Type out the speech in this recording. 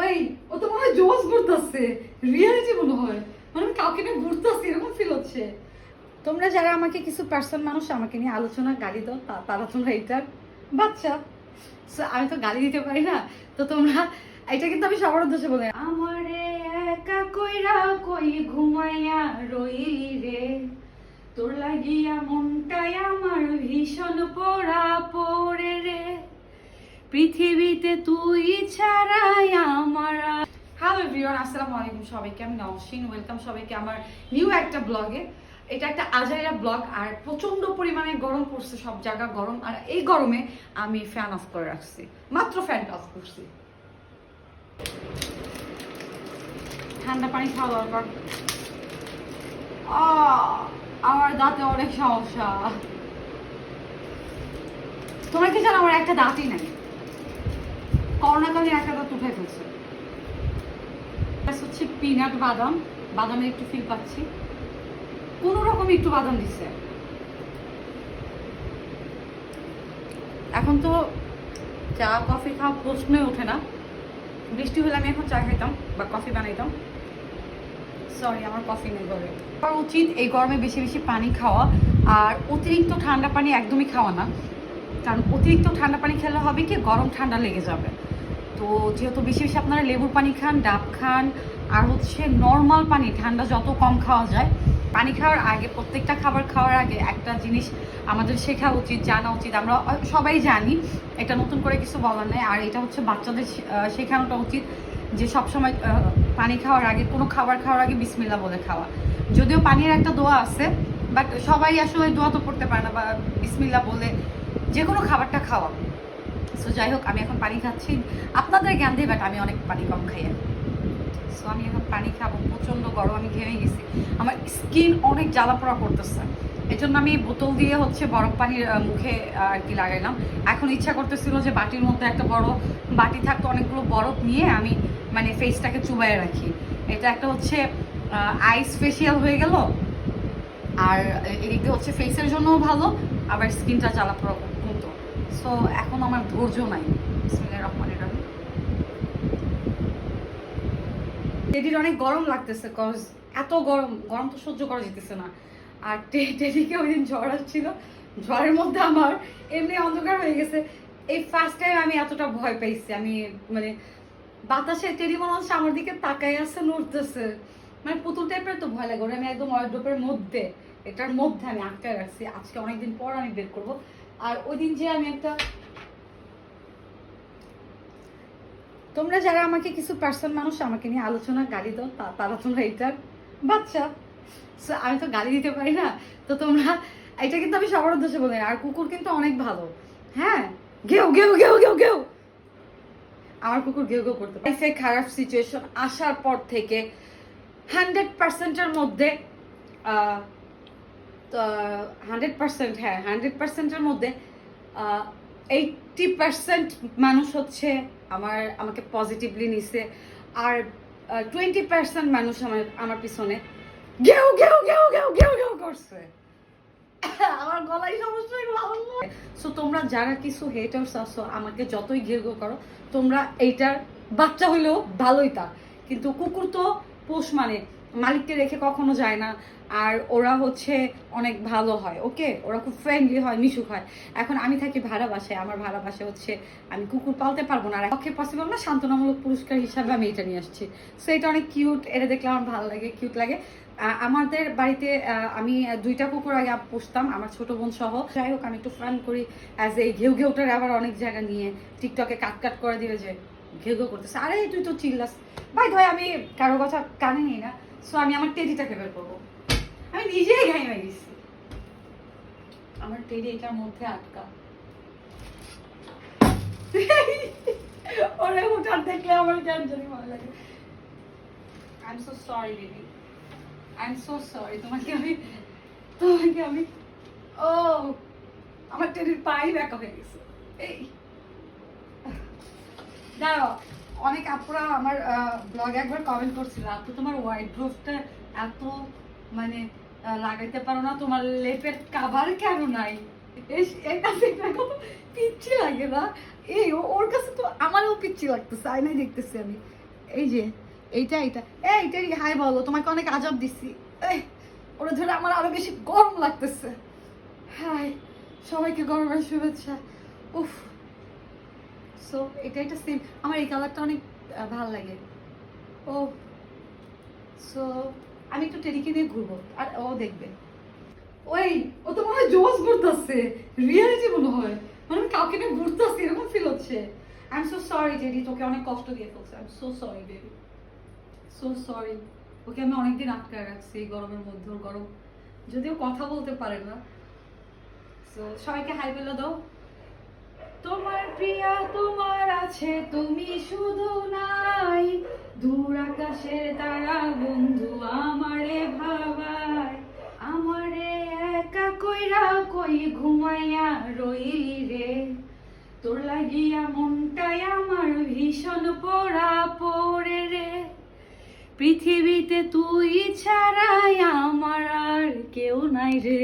ওই, ও তো মনে হয় জোস ঘুরতেছে। রিয়েলিটি মনে হয়। মানে কাউকে নিয়ে ঘুরতেছি, এরকম ফিল হচ্ছে। তোমরা যারা আমাকে কিছু পার্সন মানুষ আমাকে নিয়ে আলোচনা, গালি দাও তারা তোমরা এটার বাচ্চা। আমি তো গালি দিতে পারি না। তো তোমরা, এটা কিন্তু আমি সবার উদ্দেশ্যে বলি। আমারে একা কইরা কই ঘুমাইয়া রইলি রে? তোর লাগিয়া মনটাই আমার ভীষণ পোড়া পড়ে রে। পৃথিবীতে তুই ছাড়াই আমার হ্যালো এভরিওয়ান আসসালামু আলাইকুম সবাইকে আমি নওশিন ওয়েলকাম সবাইকে আমার নিউ একটা ব্লগে এটা একটা আজাইরা ব্লগ আর প্রচণ্ড পরিমাণে গরম পড়ছে, সব জায়গা গরম, আর এই গরমে আমি ফ্যান অফ করে রাখছি। মাত্র ফ্যানটা অফ করছি। ঠান্ডা পানি খাওয়া দরকার। আমার দাঁতে অনেক সমস্যা। তোমরা কি জানো আমার একটা দাঁতই নাই? করোনাকালীন একটা দাঁত উঠে ফেলছে। হচ্ছে পিনাট বাদাম। বাদামের একটু ফিল পাচ্ছি। কোনো রকম একটু বাদাম দিচ্ছে। এখন তো চা কফি খাওয়া প্রশ্নই ওঠে না। বৃষ্টি হলে আমি এখন চা খাইতাম বা কফি বানাইতাম। সরি আমার কফি নেই ঘরে। আমার উচিত এই গরমে বেশি বেশি পানি খাওয়া। আর অতিরিক্ত ঠান্ডা পানি একদমই খাওয়া না। কারণ অতিরিক্ত ঠান্ডা পানি খেলে হবে কি? গরম ঠান্ডা লেগে যাবে। তো যেহেতু বেশি বেশি আপনারা লেবুর পানি খান, ডাব খান, আর হচ্ছে নর্মাল পানি, ঠান্ডা যত কম খাওয়া যায়, পানি খাওয়ার আগে, প্রত্যেকটা খাবার খাওয়ার আগে একটা জিনিস আমাদের শেখা উচিত, জানা উচিত। আমরা সবাই জানি, এটা নতুন করে কিছু বলার নেই, আর এটা হচ্ছে বাচ্চাদের শেখানোটা উচিত যে সবসময় পানি খাওয়ার আগে, কোনো খাবার খাওয়ার আগে বিসমিল্লা বলে খাওয়া। যদিও পানির একটা দোয়া আছে বাট সবাই আসলে দোয়া তো পড়তে পারে না, বা বিসমিল্লা বলে যে কোনো খাবারটা খাওয়া। সো যাই হোক, আমি এখন পানি খাচ্ছি। আপনাদের জ্ঞান দিয়ে বাট আমি অনেক পানি কম খাই। সো আমি এখন পানি খাব, প্রচণ্ড গরম, আমি ঘেমে গেছি। আমার স্কিন অনেক জ্বালা পোড়া করতেছে। এই জন্য আমি বোতল দিয়ে হচ্ছে বরফ পানির মুখে আর কি লাগাইলাম। এখন ইচ্ছা করতেছিল যে বাটির মধ্যে একটা বড় বাটি থাকতো অনেকগুলো বরফ নিয়ে আমি মানে ফেসটাকে চুবাইয়ে রাখি। এটা একটা হচ্ছে আইস ফেসিয়াল হয়ে গেল। আর এদিকে হচ্ছে ফেসের জন্যও ভালো, আবার স্কিনটা জ্বালা পোড়া সো এখন আমার ধৈর্য নাই। টেডির অনেক গরম লাগতেছে কজ এত গরম গরম তো সহ্য করা যেতেছে না। আর টেডিকে ওই দিন ঝড় আসছিল। ঝড়ের মধ্যে আমার এমনি অন্ধকার হয়ে গেছে। এই ফার্স্ট টাইম আমি এতটা ভয় পাইছি। আমি মানে বাতাসে, টেডি মনে হচ্ছে আমার দিকে তাকাই আছে, নড়তেছে। মানে পুতুল টাইপের তো ভয় লাগে। আমি একদম ওয়ার্ড্রোপের মধ্যে, এটার মধ্যে আমি আটকায় রাখছি। আজকে অনেকদিন পর আমি বের করব। আর ওই দিন যে আমি একটা তোমরা যারা আমাকে কিছু পার্সন মানুষ আমাকে নিয়ে আলোচনা, গালি দাও তারা তোমরা এটার বাচ্চা। আমি তো গালি দিতে পারি না। তো তোমরা, এটা কিন্তু আমি সবার উদ্দেশ্যে বলি। আর কুকুর কিন্তু অনেক ভালো। হ্যাঁ? গেও গেও গেও গেও গেও আমার কুকুর গেও গেও করতে পারে। খারাপ সিচুয়েশন আসার পর থেকে হান্ড্রেড পার্সেন্টের মধ্যে হান্ড্রেড পার্সেন্ট হ্যাঁ হান্ড্রেড পার্সেন্টের মধ্যে এইটটি পার্সেন্ট মানুষ হচ্ছে আমার, আমাকে পজিটিভলি নিছে, আর টোয়েন্টি পার্সেন্ট মানুষ আমার আমার পিছনে গেউ গেউ গেউ গেউ গেউ গেউ করছে। আমার গলায় সমস্যা সো তোমরা যারা কিছু হেটার্স আছো, আমাকে যতই ঘেউ ঘেউ করো, তোমরা এইটার বাচ্চা হইলেও ভালোই তা কিন্তু কুকুর তো পোষ মানে মালিককে রেখে কখনো যায় না। আর ওরা হচ্ছে অনেক ভালো হয় ওকে ওরা খুব ফ্রেন্ডলি হয়, মিশুক হয়। এখন আমি থাকি ভাড়া বাসায়, আমার ভাড়া বাসায় হচ্ছে আমি কুকুর পালতে পারব না। আর পক্ষে পসিবল না, সান্ত্বনামূলক পুরস্কার হিসাবে আমি এটা নিয়ে আসছি। সো এটা অনেক কিউট এটা দেখলে আমার ভালো লাগে কিউট লাগে। আমাদের বাড়িতে আমি দুইটা কুকুর আগে পুষতাম, আমার ছোট বোন সহ। যাই হোক, আমি একটু ফান করি। অ্যাজ এই ঘেউ ঘেউটার আবার অনেক জায়গা নিয়ে টিকটকে কাট কাট করে দিলে যে ঘেউ ঘেউ করতেছে। আরে, তুই তো চিল্লাস। ভাই ভাই আমি কারও কথা কানে নিই না। সো আমি আমার টেডিটাকে বের করব। আমি নিজেই ঘাইমে গেছি। আমার টেডি এটার মধ্যে আটকা। ওরে ওটার দেখলে আমার কেন জানি ভালো লাগে। I am so sorry baby I am so sorry তোমাকে আমি তোমাকে আমি ও আমার টেডির পাই ব্যাকা হয়ে গেছে। এই। দাঁড়াও। অনেক আপুরা আমার ব্লগে একবার কমেন্ট করছিল, আপু, তোমার ওয়াইড্রোভটা এত মানে লাগাইতে পারো না, তোমার লেপের কাভার কেন নাই? এর কাছে পিচ্ছি লাগে না। এই ওর কাছে তো আমারও পিচ্ছি লাগতেছে, আয়নায় দেখতেছি আমি। এই যে, এইটা এইটা। এইটাই হাই বলো, তোমাকে অনেক আজব দিচ্ছি এই ওরা ধরে আমার আরও বেশি গরম লাগতেছে। হাই, সবাইকে গরমের শুভেচ্ছা। উফ সো এটা একটা সেম আমার এই কালারটা অনেক ভালো লাগে। ও সো আমি একটু টেরিকে নিয়ে ঘুরবো। আর ও দেখবে। ওই, ও তো মনে হয় জোস ঘুরতেছে। রিয়েলিটি মনে হয়। মানে আমি কাউকে নিয়ে ঘুরতেছি, এরকম ফিল হচ্ছে। I am so sorry JD তোকে অনেক কষ্ট দিয়ে ফেলছে। I am so sorry baby so sorry okay আমি অনেকদিন আটকায় রাখছি এই গরমের মধ্যে গরম। যদিও কথা বলতে পারে না। সো সবাইকে হাই বেলো দাও। তোমার প্রিয়া তোমার আছে, তুমি শুধু নাই। দূর আকাশের তারা বন্ধু আমারে ভাবায় আমারে একা কইরা কই ঘুমাইয়া রইলি রে? তোর লাগিয়া মনটাই আমার ভীষণ পড়া পড়ে রে। পৃথিবীতে তুই ছাড়াই আমার আর কেউ নাই রে।